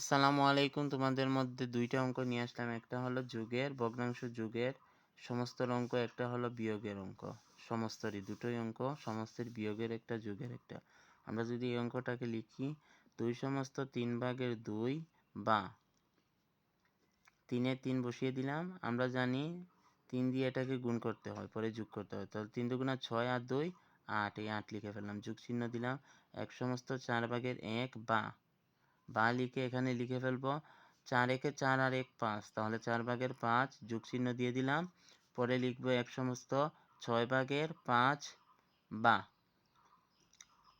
আসসালামু আলাইকুম। তোমাদের মধ্যে দুইটা অঙ্ক নিয়ে আসলাম। একটা হলো যুগের, ভগ্নাংশ যুগের সমস্ত অঙ্ক, একটা হলো বিয়োগের অঙ্ক। সমস্তরই, দুটোই অঙ্ক, সমস্তের বিয়োগের একটা, যুগের একটা। আমরা যদি এই অঙ্কটাকে লিখি, দুই সমস্ত তিন ভাগের দুই বা তিনে তিন বসিয়ে দিলাম, আমরা জানি তিন দিয়ে এটাকে গুণ করতে হয়, পরে যোগ করতে হয়। তাহলে তিন দুগুণা ছয় আর দুই, আট, এই আট লিখে ফেললাম যুগ চিহ্ন দিলাম। এক সমস্ত চার ভাগের এক বা বা লিখে এখানে লিখে ফেলব চার একে চার আর এক পাঁচ। তাহলে চার ভাগের পাঁচ যুগ চিহ্ন দিয়ে দিলাম। পরে লিখব এক সমস্ত ছয় ভাগের পাঁচ বা।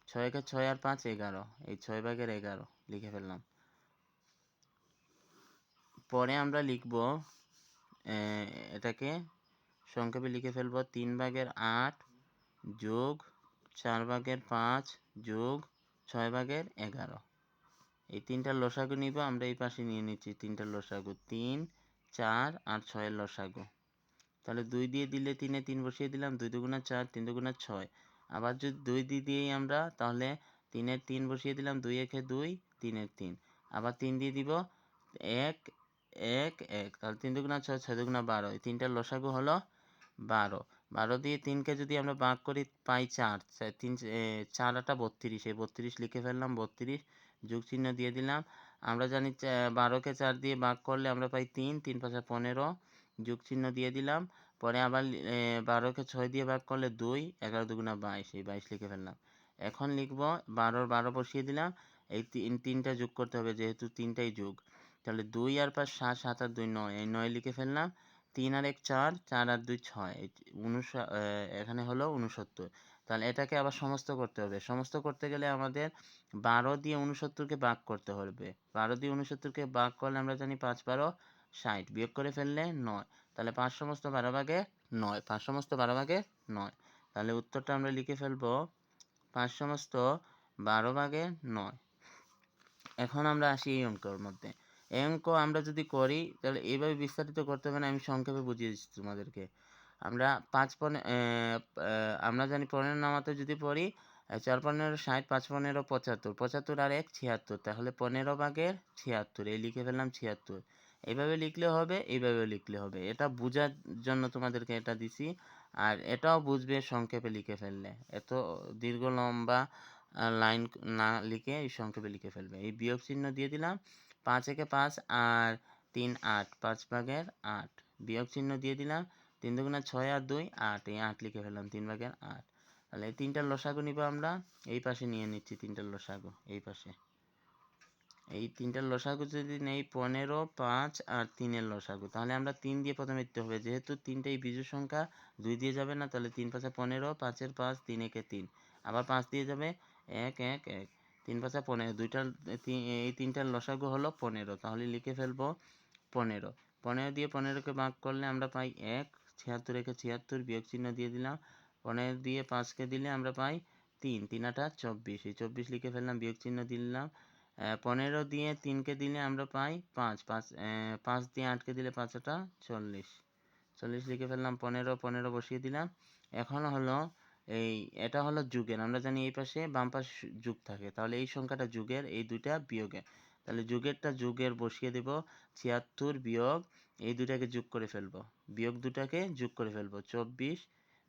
ছয় একে ছয় আর পাঁচ এগারো। এই ছয় ভাগের এগারো লিখে ফেললাম। পরে আমরা লিখব এটাকে সংক্ষেপে লিখে ফেলব, তিন ভাগের আট যোগ চার ভাগের পাঁচ যোগ ছয় ভাগের এগারো। এই তিনটার লসাগু নিব, আমরা এই পাশে নিয়ে নিচ্ছি তিনটার লসাগু। তিন, চার আর ছয়ের লসাগু। তাহলে দুই দিয়ে দিলে তিনে তিন বসিয়ে দিলাম, দুই দুগুণা চার, তিন দুগুণা ছয়। আবার যদি দুই দিয়ে দিয়েই আমরা, তাহলে তিনের তিন বসিয়ে দিলাম, দুই একে দুই, তিনের তিন। আবার তিন দিয়ে দিব, এক এক এক। তাহলে তিন দুগুণা ছয় ছয় দুগুণা বারো। এই তিনটার লসাগু হলো বারো। বারো দিয়ে তিনকে যদি আমরা ভাগ করি, পাই চার। তিন চার আটা বত্রিশ। এই বত্রিশ লিখে ফেললাম, বত্রিশ। যোগ চিহ্ন দিয়ে দিলাম। আমরা জানি বারোকে চার দিয়ে ভাগ করলে আমরা পাই তিন তিন পাঁচা পনেরো। যোগ চিহ্ন দিয়ে দিলাম। পরে আবার বারোকে ছয় দিয়ে ভাগ করলে দুই, এগারো দুগুণা বাইশ, এই বাইশ লিখে ফেললাম। এখন লিখব, বারোর বারো বসিয়ে দিলাম। এই তিন, তিনটা যোগ করতে হবে, যেহেতু তিনটাই যোগ। তাহলে দুই আর পাঁচ, সাত সাত আর দুই নয়, এই নয় লিখে ফেললাম। তিন আর এক, চার চার আর দুই, ছয় উনষ এখানে হলো উনসত্তর। তাহলে এটাকে আবার সমস্ত করতে হবে। সমস্ত করতে গেলে আমাদের বারো দিয়ে উনসত্তরকে ভাগ করতে হবে। বারো দিয়ে উনসত্তরকে ভাগ করলে আমরা জানি পাঁচ বারো ষাট। বিয়োগ করে ফেললে নয়। তাহলে পাঁচ সমস্ত বারো ভাগে নয়। পাঁচ সমস্ত বারো ভাগে নয়। তাহলে উত্তরটা আমরা লিখে ফেলব। পাঁচ সমস্ত বারো ভাগে নয়। এখন আমরা আসি এই অঙ্কের মধ্যে। এই অঙ্ক আমরা যদি করি, তাহলে এইভাবে বিস্তারিত করতে হবে না, আমি সংক্ষেপে বুঝিয়ে দিচ্ছি তোমাদেরকে। আমরা পাঁচ পনে আমরা জানি পনেরো নামাতে যদি পড়ি চার পনেরো, ষাট, পাঁচ পনেরো, পঁচাত্তর। পঁচাত্তর আর এক, ছিয়াত্তর। তাহলে পনেরো ভাগের ছিয়াত্তর। এই লিখে ফেললাম ছিয়াত্তর। এইভাবে লিখলে হবে এইভাবে লিখলে হবে। এটা বোঝার জন্য তোমাদেরকে এটা দিছি। আর এটাও বুঝবে সংক্ষেপে লিখে ফেললে। এত দীর্ঘ, লম্বা লাইন না লিখে এই সংক্ষেপে লিখে ফেলবে। এই বিয়োগ চিহ্ন দিয়ে দিলাম। পাঁচ একে পাঁচ আর তিন আট, পাঁচ ভাগের আট। বিয়োগ চিহ্ন দিয়ে দিলাম। তিন দুগুণা ছয় আর দুই, আট, এই আট লিখে ফেললাম, তিন ভাগের আট। তাহলে এই তিনটার লসাগু নিব আমরা, এই পাশে নিয়ে নিচ্ছি তিনটার লসাগু, এই পাশে। এই তিনটার লসাগু যদি নেই, পনেরো, পাঁচ আর তিনের লসাগু, তাহলে আমরা তিন দিয়ে প্রথমে দিতে হবে। যেহেতু তিনটাই বিজু সংখ্যা, দুই দিয়ে যাবে না, তাহলে তিন পাঁচে পনেরো, পাঁচের পাঁচ, তিন একে তিন। আবার পাঁচ দিয়ে যাবে, এক এক এক, তিন পাঁচে পনেরো দুইটার এই তিনটার লসাগু হলো পনেরো, তাহলে লিখে ফেলব পনেরো। পনেরো দিয়ে পনেরোকে ভাগ করলে আমরা পাই এক ছিয়াত্তর একে ছিয়াত্তর বিয়োগ চিহ্ন দিয়ে দিলাম। পনেরো দিয়ে পাঁচকে দিলে আমরা পাই তিন তিন আটা চব্বিশ। এই চব্বিশ লিখে ফেললাম, বিয়োগ চিহ্ন দিলাম। পনেরো দিয়ে তিনকে দিলে আমরা পাই পাঁচ। পাঁচ পাঁচ দিয়ে আটকে দিলে পাঁচ আটা চল্লিশ। চল্লিশ লিখে ফেললাম, পনেরো পনেরো বসিয়ে দিলাম। এখন হলো এই, এটা হলো যুগের। আমরা জানি এই পাশে বাম পাশে যুগ থাকে। তাহলে এই সংখ্যাটা যুগের, এই দুইটা বিয়োগের। তাহলে যুগেরটা যুগের বসিয়ে দেব, ছিয়াত্তর বিয়োগ, এই দুটাকে যোগ করে ফেলব। বিয়োগ দুটাকে যোগ করে ফেলব, চব্বিশ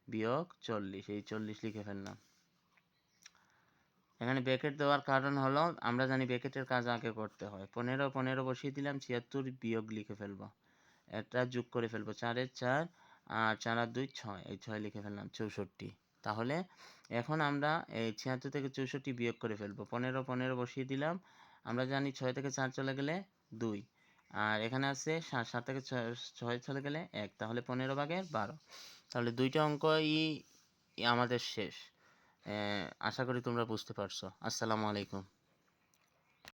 বিয়োগ চল্লিশ, এই চল্লিশ লিখে ফেললাম। এখানে ব্যাকেট দেওয়ার কারণ হলো, আমরা জানি ব্যাকেটের কাজ আগে করতে হয়। পনেরো পনেরো বসিয়ে দিলাম, ছিয়াত্তর বিয়োগ লিখে ফেলব। এটা যোগ করে ফেলব, চারের চার আর চার আর দুই, ছয়, এই ছয় লিখে ফেললাম, চৌষট্টি। তাহলে এখন আমরা এই ছিয়াত্তর থেকে চৌষট্টি বিয়োগ করে ফেলব। পনেরো পনেরো বসিয়ে দিলাম আমরা জানি ছয় থেকে চার চলে গেলে দুই। আর এখানে আছে সাত সাত থেকে ছয় চলে গেলে এক, তাহলে পনেরো ভাগের বারো। তাহলে দুইটা অঙ্কই আমাদের শেষ। আশা করি তোমরা বুঝতে পারছ। আসসালামু আলাইকুম।